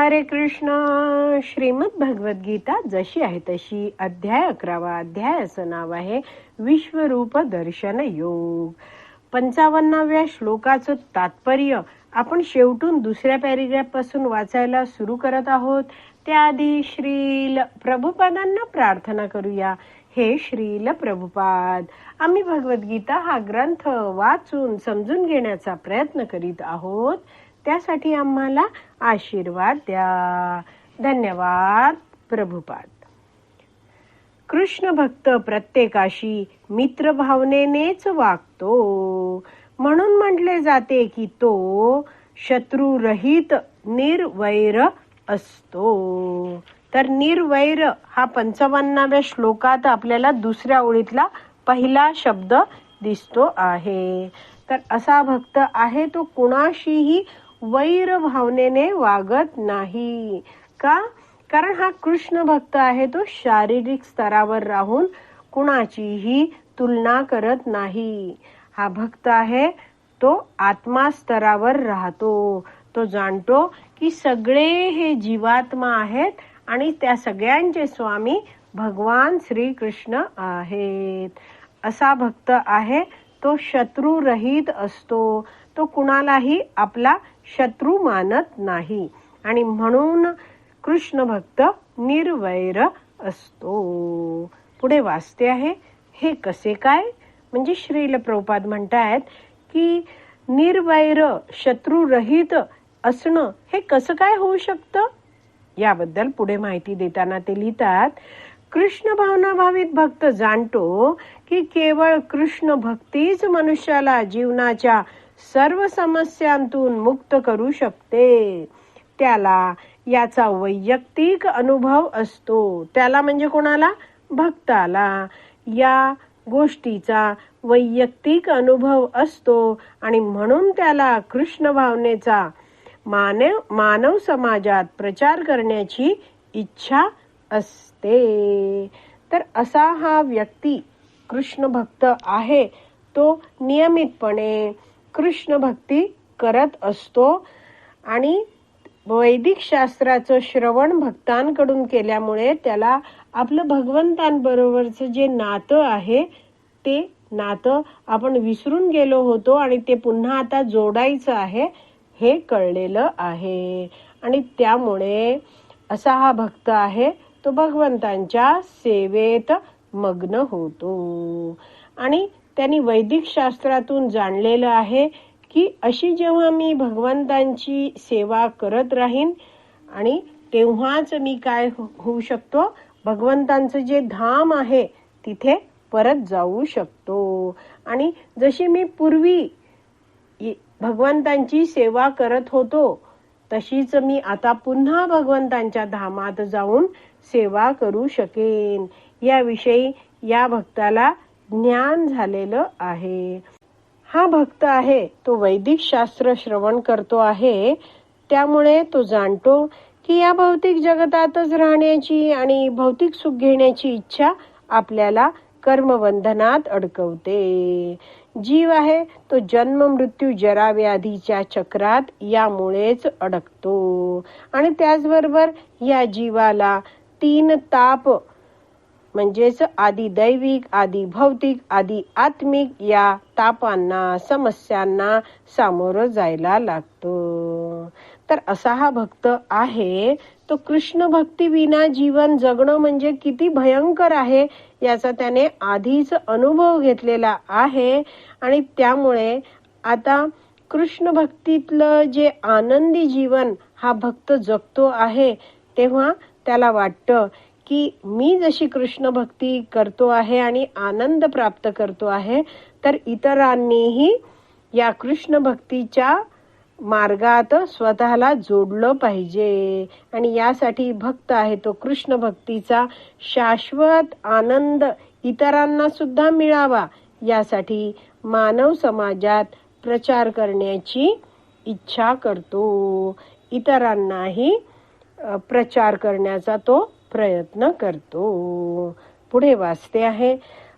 हरे कृष्ण. श्रीमद भगवद्गीता जशी आहे तशी अध्याय अकरावा अध्याय असं नाव आहे विश्वरूप दर्शन योग. पंचावन्नाव्या श्लोकाचं तात्पर्य आपण शेवटून दुसऱ्या पॅरेग्राफपासून वाचायला सुरू करत आहोत. त्याआधी श्रील प्रभुपादांना प्रार्थना करूया. हे श्रील प्रभुपाद आम्ही भगवद्गीता हा ग्रंथ वाचून समजून घेण्याचा प्रयत्न करीत आहोत. त्यासाठी आम्हाला आशीर्वाद द्या. धन्यवाद प्रभुपाद. कृष्ण भक्त प्रत्येकाशी मित्र भावनेनेच वागतो. म्हणून म्हटले जाते की तो शत्रुरहित निर्वैर असतो. तर निर्वैर हा पंचावन्नाव्या श्लोकात आपल्याला दुसऱ्या ओळीतला पहिला शब्द दिसतो आहे. तर असा भक्त आहे तो कुणाशीही वैर भावनेने वागत नाही. का? कारण हा कृष्ण भक्त आहे तो शारीरिक स्तरावर राहून कुणाचीही तुलना करत नाही. हा भक्त आहे तो आत्मा स्तरावर राहतो. तो जाणतो की सगळे हे जीवात्मा आहेत आणि त्या सगळ्यांचे स्वामी भगवान श्री कृष्ण आहेत. असा भक्त आहे तो शत्रुरहित असतो. तो कुणालाही आपला शत्रू मानत नाही. आणि म्हणून कृष्ण भक्त निर्वैर असतो. पुढे वाचते आहे हे कसे काय? म्हणजे श्रील प्रभुपाद म्हणतायत की निर्वैर शत्रुरहित असणं हे कसं काय होऊ शकतं? याबद्दल पुढे माहिती देताना ते लिहितात कृष्ण भावना भावित भक्त जाणतो की केवळ कृष्ण भक्तीच मनुष्याला जीवनाच्या सर्व समस्यांतून मुक्त करू शकते. त्याला याचा वैयक्तिक अनुभव असतो. त्याला म्हणजे कोणाला? भक्ताला. या गोष्टीचा वैयक्तिक अनुभव असतो आणि म्हणून त्याला कृष्ण भावनेचा मानव मानव समाजात प्रचार करण्याची इच्छा असते. तर असा हा व्यक्ती कृष्ण भक्त आहे तो नियमितपणे कृष्ण भक्ती करत असतो. आणि वैदिक शास्त्राचं श्रवण भक्तांकडून केल्यामुळे त्याला आपलं भगवंतांबरोबरचं जे नातं आहे ते नातं आपण विसरून गेलो होतो आणि ते पुन्हा आता जोडायचं आहे हे कळलेलं आहे. आणि त्यामुळे असा हा भक्त आहे तो भगवंतांच्या सेवेत मग्न होतो. आणि त्यांनी वैदिक शास्त्रातून जाणलेलं आहे की अशी जेव्हा मी भगवंतांची सेवा करत राहीन आणि तेव्हाच मी काय हो-, होऊ शकतो? भगवंतांचं जे धाम आहे तिथे परत जाऊ शकतो. आणि जशी मी पूर्वी भगवंतांची सेवा करत होतो तशीच मी आता पुन्हा भगवंतांच्या धामात जाऊन सेवा करू शकेन. याविषयी या भक्ताला ज्ञान झालेलं आहे. हा भक्त आहे तो वैदिक शास्त्र श्रवण करतो आहे. त्यामुळे तो जाणतो की या भौतिक जगतातच राहण्याची आणि भौतिक सुख घेण्याची इच्छा आपल्याला कर्मबंधनात अडकवते. जीव आहे तो जन्म मृत्यू जरा व्याधीच्या चक्रात यामुळेच अडकतो. आणि त्याचबरोबर या जीवाला तीन ताप म्हणजेच आधी दैविक आधी भौतिक आधी आत्मिक या तापांना समस्यांना सामोरं जायला लागतो. तर असा हा भक्त आहे तो कृष्ण भक्ती विना जीवन जगणं म्हणजे किती भयंकर आहे याचा त्याने आधीच अनुभव घेतलेला आहे. आणि त्यामुळे आता कृष्ण भक्तीतलं जे आनंदी जीवन हा भक्त जगतो आहे तेव्हा त्याला वाटतं की मी जशी कृष्ण भक्ती करतो आहे आणि आनंद प्राप्त करतो आहे तर इतरांनीही या कृष्ण भक्तीच्या मार्गात स्वतःला जोडलं पाहिजे. आणि यासाठी भक्त आहे तो कृष्ण भक्तीचा शाश्वत आनंद इतरांना सुद्धा मिळावा यासाठी मानव समाजात प्रचार करण्याची इच्छा करतो. इतरांनाही प्रचार करण्याचा तो प्रयत्न करतो. पुढे वाचते आहे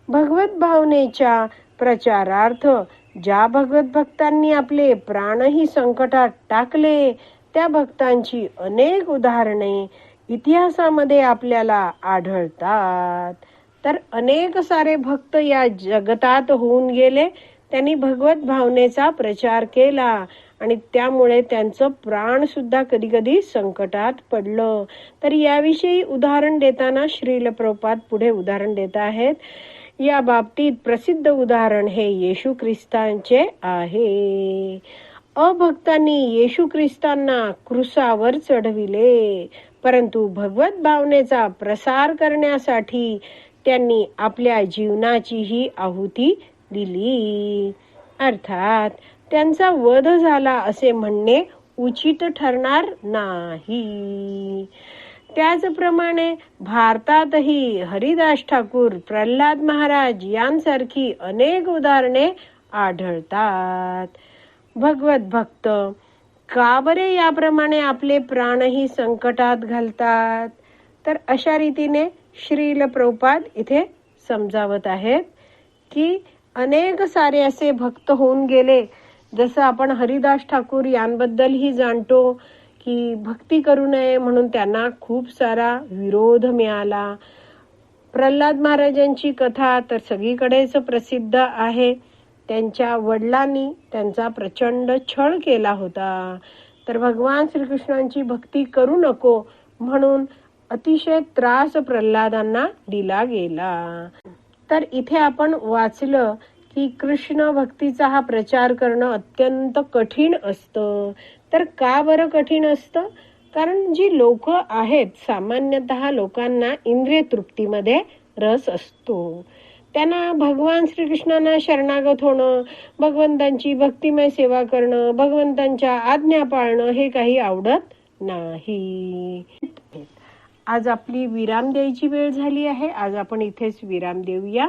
भगवत भावनेच्या प्रचारार्थ ज्या भगवत भक्तांनी आपले प्राणही संकटात टाकले त्या भक्तांची अनेक उदाहरणे इतिहासामध्ये आपल्याला आढळतात. तर अनेक सारे भक्त या जगतात होऊन गेले त्यांनी भगवत भावनेचा प्रचार केला. आणि त्यामुळे त्यांचं प्राण सुद्धा कधी कधी संकटात पडलं. तर याविषयी उदाहरण देताना श्रील प्रपात पुढे उदाहरण देत आहेत. या बाबतीत प्रसिद्ध उदाहरण हे येशू ख्रिस्तांचे आहे. अभक्तांनी येशू ख्रिस्तांना क्रुसावर चढविले परंतु भगवत भावनेचा प्रसार करण्यासाठी त्यांनी आपल्या जीवनाचीही आहुती दिली. अर्थात त्यांचा वध झाला असे म्हणणे उचित ठरणार नाही. त्याचप्रमाणे भारतातही हरिदास ठाकूर प्रल्हाद महाराज यांसारखी अनेक उदाहरणे आढळतात. भगवत भक्त का बरे याप्रमाणे आपले प्राणही संकटात घालतात? तर अशा रीतीने श्रील प्रपाद इथे समजावत आहेत की अनेक सारे असे भक्त होऊन गेले जसं आपण हरिदास ठाकूर यांबद्दलही जाणतो की भक्ती करू नये म्हणून त्यांना खूप सारा विरोध मिळाला. प्रल्हाद महाराजांची कथा तर सगळीकडेच प्रसिद्ध आहे. त्यांच्या वडिलांनी त्यांचा प्रचंड छळ केला होता. तर भगवान श्रीकृष्णांची भक्ती करू नको म्हणून अतिशय त्रास प्रल्हादांना दिला गेला. तर इथे आपण वाचलं की कृष्ण भक्तीचा हा प्रचार करणं अत्यंत कठीण असतं. तर का बरं कठीण असतं? कारण जी लोक आहेत सामान्यतः लोकांना इंद्रिय तृप्तीमध्ये रस असतो. त्यांना भगवान श्रीकृष्णांना शरणागत होणं भगवंतांची भक्तिमय सेवा करणं भगवंतांच्या आज्ञा पाळणं हे काही आवडत नाही. आज आपली विराम द्यायची वेळ झाली आहे. आज आपण इथेच विराम देऊया.